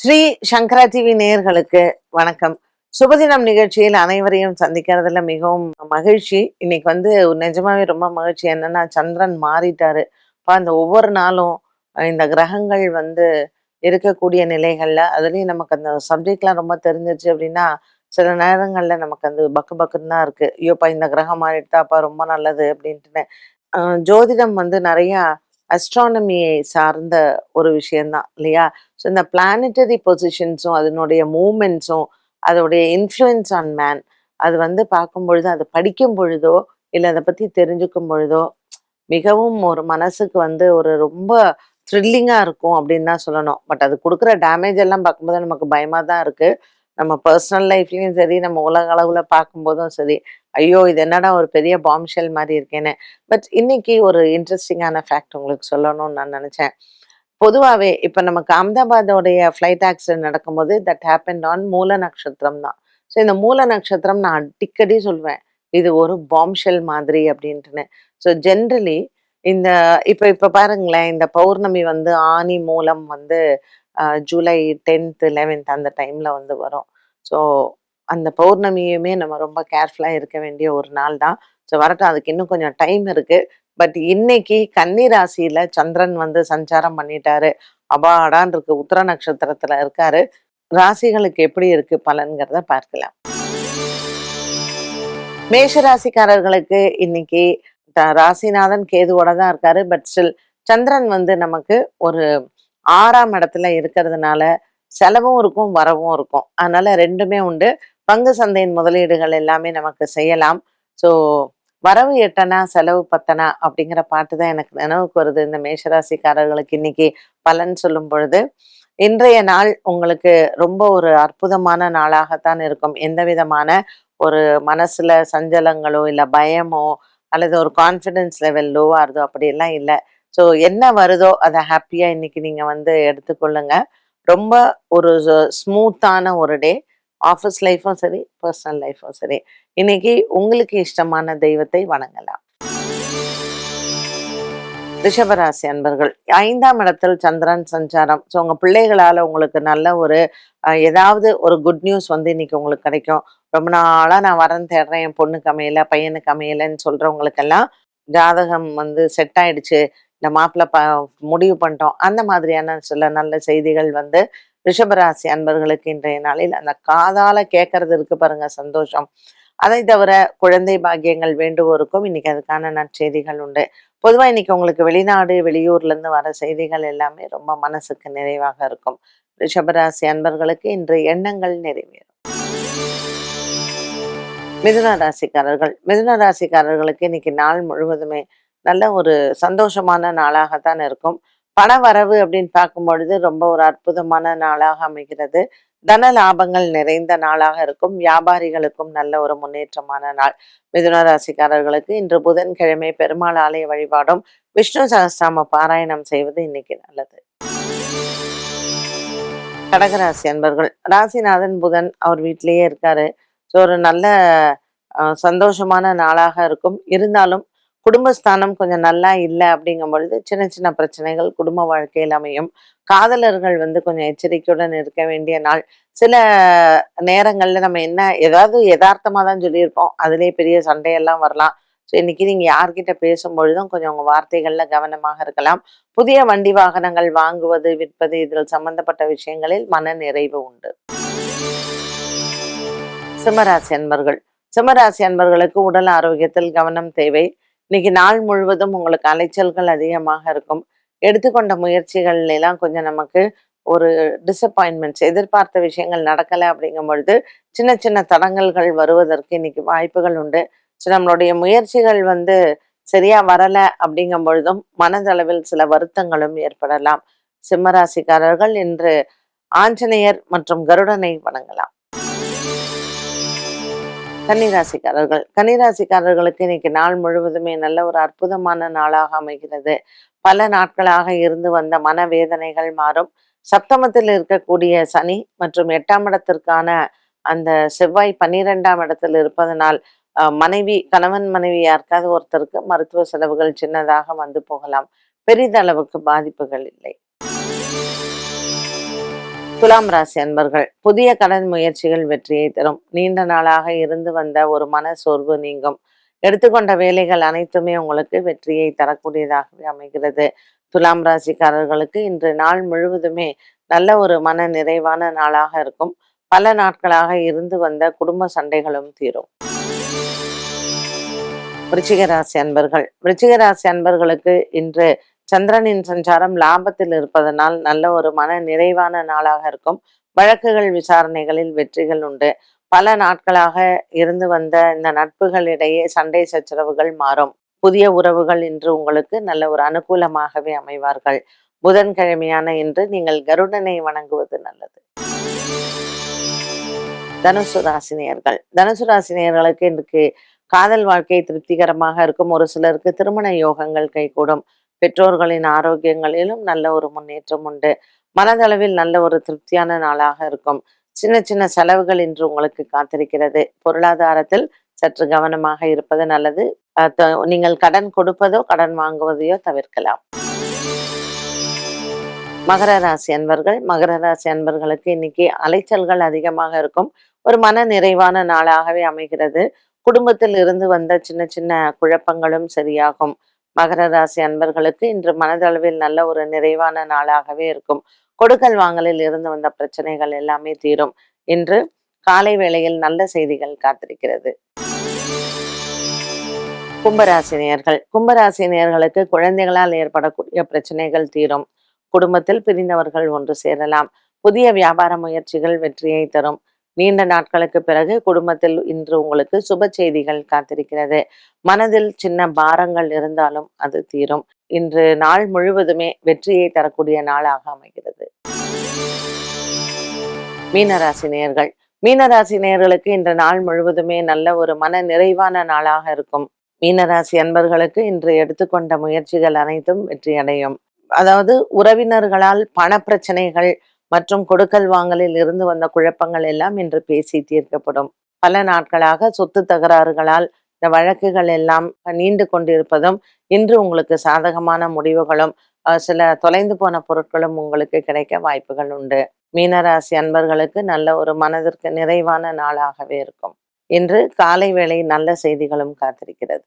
ஸ்ரீ சங்கரா TV நேயர்களுக்கு வணக்கம். சுபதினம் நிகழ்ச்சியில் அனைவரையும் சந்திக்கிறதுல மிகவும் மகிழ்ச்சி. இன்னைக்கு வந்து நிஜமாவே ரொம்ப மகிழ்ச்சி. என்னன்னா சந்திரன் மாறிட்டாரு. இப்போ அந்த ஒவ்வொரு நாளும் இந்த கிரகங்கள் வந்து இருக்கக்கூடிய நிலைகள்ல அதுலேயும் நமக்கு அந்த சப்ஜெக்ட்லாம் ரொம்ப தெரிஞ்சிச்சு அப்படின்னா சில நேரங்கள்ல நமக்கு அந்த பக்கு பக்குன்னு தான் இருக்கு. ஐயோப்பா இந்த கிரகம் மாறிட்டாப்பா ரொம்ப நல்லது அப்படின்ட்டுன்னு. ஜோதிடம் வந்து நிறையா அஸ்ட்ரானமியை சார்ந்த ஒரு விஷயந்தான் இல்லையா? ஸோ இந்த பிளானட்டரி பொசிஷன்ஸும் அதனுடைய மூமெண்ட்ஸும் அதோடைய இன்ஃப்ளூயன்ஸ் ஆன் மேன் அது வந்து பார்க்கும் பொழுது அதை படிக்கும் பொழுதோ இல்லை அதை பற்றி தெரிஞ்சுக்கும் பொழுதோ மிகவும் ஒரு மனசுக்கு வந்து ஒரு ரொம்ப த்ரில்லிங்காக இருக்கும் அப்படின்னு தான் சொல்லணும். பட் அது கொடுக்குற டேமேஜ் எல்லாம் பார்க்கும்போது நமக்கு பயமாக தான் இருக்குது நம்ம பர்சனல் லைஃப்லேயும் சரி நம்ம உலக அளவில் பார்க்கும்போதும் சரி ஐயோ இது என்னடா ஒரு பெரிய பாம்ஷெல் மாதிரி இருக்கேன்னு. பட் இன்னைக்கு ஒரு இன்ட்ரெஸ்டிங்கான ஃபேக்ட் உங்களுக்கு சொல்லணும்னு நான் நினச்சேன். பொதுவாகவே இப்போ நமக்கு அகமதாபாதோடைய ஃப்ளைட் ஆக்சிடென்ட் நடக்கும்போது தட் ஹேப்பன் ஆன் மூல நட்சத்திரம் தான். ஸோ இந்த மூல நட்சத்திரம் நான் அடிக்கடி சொல்வேன். இது ஒரு பாம்ஷெல் மாதிரி அப்படின்ட்டுன்னு. ஸோ ஜென்ரலி இந்த இப்போ இப்போ பாருங்களேன் இந்த பௌர்ணமி வந்து ஆனி மூலம் வந்து ஜூலை டென்த்து லெவன்த் அந்த டைமில் வந்து வரும். ஸோ அந்த பௌர்ணமியுமே நம்ம ரொம்ப கேர்ஃபுல்லாக இருக்க வேண்டிய ஒரு நாள் தான். ஸோ வரட்டும் அதுக்கு இன்னும் கொஞ்சம் டைம் இருக்கு. பட் இன்னைக்கு கன்னிராசியில் சந்திரன் வந்து சஞ்சாரம் பண்ணிட்டாரு. அபாடான் இருக்கு. உத்தர நட்சத்திரத்துல இருக்காரு. ராசிகளுக்கு எப்படி இருக்கு பலன்கிறத பார்க்கலாம். மேஷ ராசிக்காரர்களுக்கு இன்னைக்கு ராசிநாதன் கேதுவோட தான் இருக்காரு. பட் ஸ்டில் சந்திரன் வந்து நமக்கு ஒரு ஆறாம் இடத்துல இருக்கிறதுனால செலவும் இருக்கும் வரவும் இருக்கும். அதனால ரெண்டுமே உண்டு. பங்கு சந்தையின் முதலீடுகள் எல்லாமே நமக்கு செய்யலாம். ஸோ வரவு எட்டனா செலவு பத்தனா அப்படிங்கிற பாட்டு தான் எனக்கு நினைவுக்கு வருது. இந்த மேஷராசிக்காரர்களுக்கு இன்னைக்கு பலன் சொல்லும் பொழுது இன்றைய நாள் உங்களுக்கு ரொம்ப ஒரு அற்புதமான நாளாகத்தான் இருக்கும். எந்த விதமான ஒரு மனசுல சஞ்சலங்களோ இல்லை பயமோ அல்லது ஒரு கான்ஃபிடென்ஸ் லெவல் லோவாக இருதோ அப்படியெல்லாம் இல்லை. ஸோ என்ன வருதோ அதை ஹாப்பியாக இன்னைக்கு நீங்கள் வந்து எடுத்துக்கொள்ளுங்க. ரொம்ப ஒரு ஸ்மூத்தான ஒரு டே ஆஃபீஸ் லைஃப்பும் சரி பர்சனல் லைஃப்பும் சரி. இன்னைக்கு உங்களுக்கு இஷ்டமான தெய்வத்தை வணங்கலாம். ரிஷபராசி அன்பர்கள் ஐந்தாம் இடத்தில் சந்திரன் சஞ்சாரம். ஸோ உங்க பிள்ளைகளால உங்களுக்கு நல்ல ஒரு ஏதாவது ஒரு குட் நியூஸ் வந்து இன்னைக்கு உங்களுக்கு கிடைக்கும். ரொம்ப நாளா நான் வரேன் தேடுறேன் என் பொண்ணுக்கு அமையலை பையனுக்கு அமையலைன்னு சொல்றவங்களுக்கெல்லாம் ஜாதகம் வந்து செட் ஆயிடுச்சு. இந்த மாப்பிள்ளை ப முடிவு பண்ணிட்டோம். அந்த மாதிரியான சில நல்ல செய்திகள் வந்து ரிஷபராசி அன்பர்களுக்கு இன்றைய நாளில் அந்த காதால கேட்கறது இருக்கு பாருங்க சந்தோஷம். அதை தவிர குழந்தை பாக்கியங்கள் வேண்டுவோருக்கும் இன்னைக்கு அதுக்கான நற்செய்திகள் உண்டு. பொதுவா இன்னைக்கு உங்களுக்கு வெளிநாடு வெளியூர்ல இருந்து வர செய்திகள் எல்லாமே ரொம்ப மனசுக்கு நிறைவாக இருக்கும். ரிஷபராசி அன்பர்களுக்கு இன்று எண்ணங்கள் நிறைவேறும். மிதுன ராசிக்காரர்கள் மிதுன ராசிக்காரர்களுக்கு இன்னைக்கு நாள் முழுவதுமே நல்ல ஒரு சந்தோஷமான நாளாகத்தான் இருக்கும். பண வரவு அப்படின்னு பார்க்கும் பொழுது ரொம்ப ஒரு அற்புதமான நாளாக அமைகிறது. தன லாபங்கள் நிறைந்த நாளாக இருக்கும். வியாபாரிகளுக்கும் நல்ல ஒரு முன்னேற்றமான நாள். மிதுன ராசிக்காரர்களுக்கு இன்று புதன்கிழமை பெருமாள் ஆலய வழிபாடும் விஷ்ணு சகஸ்தாம பாராயணம் செய்வது இன்னைக்கு நல்லது. கடகராசி அன்பர்கள் ராசிநாதன் புதன் அவர் வீட்டிலேயே இருக்காரு. ஸோ ஒரு நல்ல சந்தோஷமான நாளாக இருக்கும். இருந்தாலும் குடும்பஸ்தானம் கொஞ்சம் நல்லா இல்லை அப்படிங்கும் பொழுது சின்ன சின்ன பிரச்சனைகள் குடும்ப வாழ்க்கையில் அமையும். காதலர்கள் வந்து கொஞ்சம் எச்சரிக்கையுடன் இருக்க வேண்டிய நாள். சில நேரங்களில் நம்ம என்ன ஏதாவது யதார்த்தமா தான் சொல்லியிருப்போம். அதுலேயே பெரிய சண்டையெல்லாம் வரலாம். ஸோ இன்னைக்கு நீங்க யார்கிட்ட பேசும்பொழுதும் கொஞ்சம் உங்க வார்த்தைகள்ல கவனமாக இருக்கலாம். புதிய வண்டி வாகனங்கள் வாங்குவது விற்பது இதில் சம்பந்தப்பட்ட விஷயங்களில் மன நிறைவு உண்டு. சிம்மராசி அன்பர்கள். சிம்மராசி அன்பர்களுக்கு உடல் ஆரோக்கியத்தில் கவனம் தேவை. இன்னைக்கு நாள் முழுவதும் உங்களுக்கு அலைச்சல்கள் அதிகமாக இருக்கும். எடுத்துக்கொண்ட முயற்சிகள் எல்லாம் கொஞ்சம் நமக்கு ஒரு டிசப்பாயின்மெண்ட்ஸ் எதிர்பார்த்த விஷயங்கள் நடக்கலை அப்படிங்கும் பொழுது சின்ன சின்ன தடங்கல்கள் வருவதற்கு இன்னைக்கு வாய்ப்புகள் உண்டு. ஸோ நம்மளுடைய முயற்சிகள் வந்து சரியா வரலை அப்படிங்கும் பொழுதும் மனதளவில் சில வருத்தங்களும் ஏற்படலாம். சிம்மராசிக்காரர்கள் இன்று ஆஞ்சநேயர் மற்றும் கருடனை வணங்கலாம். கன்னிராசிக்காரர்கள். கன்னிராசிக்காரர்களுக்கு இன்னைக்கு நாள் முழுவதுமே நல்ல ஒரு அற்புதமான நாளாக அமைகிறது. பல நாட்களாக இருந்து வந்த மனவேதனைகள் மாறும். சப்தமத்தில் இருக்கக்கூடிய சனி மற்றும் எட்டாம் இடத்திற்கான அந்த செவ்வாய் பன்னிரெண்டாம் இடத்தில் இருப்பதனால் அஹ், மனைவி கணவன் மனைவி யாருக்காவது ஒருத்தருக்கு மருத்துவ செலவுகள் சின்னதாக வந்து போகலாம். பெரிதளவுக்கு பாதிப்புகள் இல்லை. துலாம் ராசி அன்பர்கள் புதிய கடன் முயற்சிகள் வெற்றியை தரும். நீண்ட நாளாக இருந்து வந்த ஒரு மன சோர்வு நீங்கும். எடுத்துக்கொண்ட வேலைகள் அனைத்துமே உங்களுக்கு வெற்றியை தரக்கூடியதாகவே அமைகிறது. துலாம் ராசிக்காரர்களுக்கு இன்று நாள் முழுவதுமே நல்ல ஒரு மன நிறைவான நாளாக இருக்கும். பல நாட்களாக இருந்து வந்த குடும்ப சண்டைகளும் தீரும். விருச்சிக ராசி அன்பர்கள் விருச்சிக ராசி அன்பர்களுக்கு இன்று சந்திரனின் சஞ்சாரம் லாபத்தில் இருப்பதனால் நல்ல ஒரு மன நிறைவான நாளாக இருக்கும். வழக்குகள் விசாரணைகளில் வெற்றிகள் உண்டு. பல நாட்களாக இருந்து வந்த இந்த நட்புகளிடையே சண்டை சச்சரவுகள் மாறும். புதிய உறவுகள் இன்று உங்களுக்கு நல்ல ஒரு அனுகூலமாகவே அமைவார்கள். புதன்கிழமையான இன்று நீங்கள் கருடனை வணங்குவது நல்லது. தனுசு ராசினியர்கள் தனுசு ராசினியர்களுக்கு இன்றைக்கு காதல் வாழ்க்கை திருப்திகரமாக இருக்கும். ஒரு சிலருக்கு திருமண யோகங்கள் கைகூடும். பெற்றோர்களின் ஆரோக்கியங்களிலும் நல்ல ஒரு முன்னேற்றம் உண்டு. மனதளவில் நல்ல ஒரு திருப்தியான நாளாக இருக்கும். சின்ன சின்ன செலவுகள் இன்று உங்களுக்கு காத்திருக்கிறது. பொருளாதாரத்தில் சற்று கவனமாக இருப்பது நல்லது. நீங்கள் கடன் கொடுப்பதோ கடன் வாங்குவதையோ தவிர்க்கலாம். மகர ராசி அன்பர்கள் மகர ராசி அன்பர்களுக்கு இன்னைக்கு அலைச்சல்கள் அதிகமாக இருக்கும். ஒரு மன நிறைவான நாளாகவே அமைகிறது. குடும்பத்தில் இருந்து வந்த சின்ன சின்ன குழப்பங்களும் சரியாகும். மகர ராசி அன்பர்களுக்கு இன்று மனதளவில் நல்ல ஒரு நிறைவான நாளாகவே இருக்கும். கொடுக்கல் வாங்கலில் இருந்து வந்த பிரச்சனைகள் எல்லாமே தீரும். இன்று காலை வேளையில் நல்ல செய்திகள் காத்திருக்கிறது. கும்பராசினியர்கள். கும்பராசினியர்களுக்கு குழந்தைகளால் ஏற்படக்கூடிய பிரச்சனைகள் தீரும். குடும்பத்தில் பிரிந்தவர்கள் ஒன்று சேரலாம். புதிய வியாபார முயற்சிகள் வெற்றியை தரும். நீண்ட நாட்களுக்கு பிறகு குடும்பத்தில் இன்று உங்களுக்கு சுப செய்திகள் காத்திருக்கிறது. மனதில் சின்ன பாரங்கள் இருந்தாலும் அது தீரும். இன்று நாள் முழுவதுமே வெற்றியை தரக்கூடிய நாளாக அமைகிறது. மீனராசி நேர்கள் மீனராசி நேர்களுக்கு இன்று நாள் முழுவதுமே நல்ல ஒரு மன நிறைவான நாளாக இருக்கும். மீனராசி அன்பர்களுக்கு இன்று எடுத்துக்கொண்ட முயற்சிகள் அனைத்தும் வெற்றியடையும். அதாவது உறவினர்களால் பண பிரச்சனைகள் மற்றும் கொடுக்கல் வாங்கலில் இருந்து வந்த குழப்பங்கள் எல்லாம் இன்று பேசி தீர்க்கப்படும். பல நாட்களாக சொத்து தகராறுகளால் இந்த வழக்குகள் எல்லாம் நீண்டு கொண்டிருப்பதும் இன்று உங்களுக்கு சாதகமான முடிவுகளும் சில தொலைந்து போன பொருட்களும் உங்களுக்கு கிடைக்க வாய்ப்புகள் உண்டு. மீனராசி அன்பர்களுக்கு நல்ல ஒரு மனதிற்கு நிறைவான நாளாகவே இருக்கும். இன்று காலை வேளை நல்ல செய்திகளும் காத்திருக்கிறது.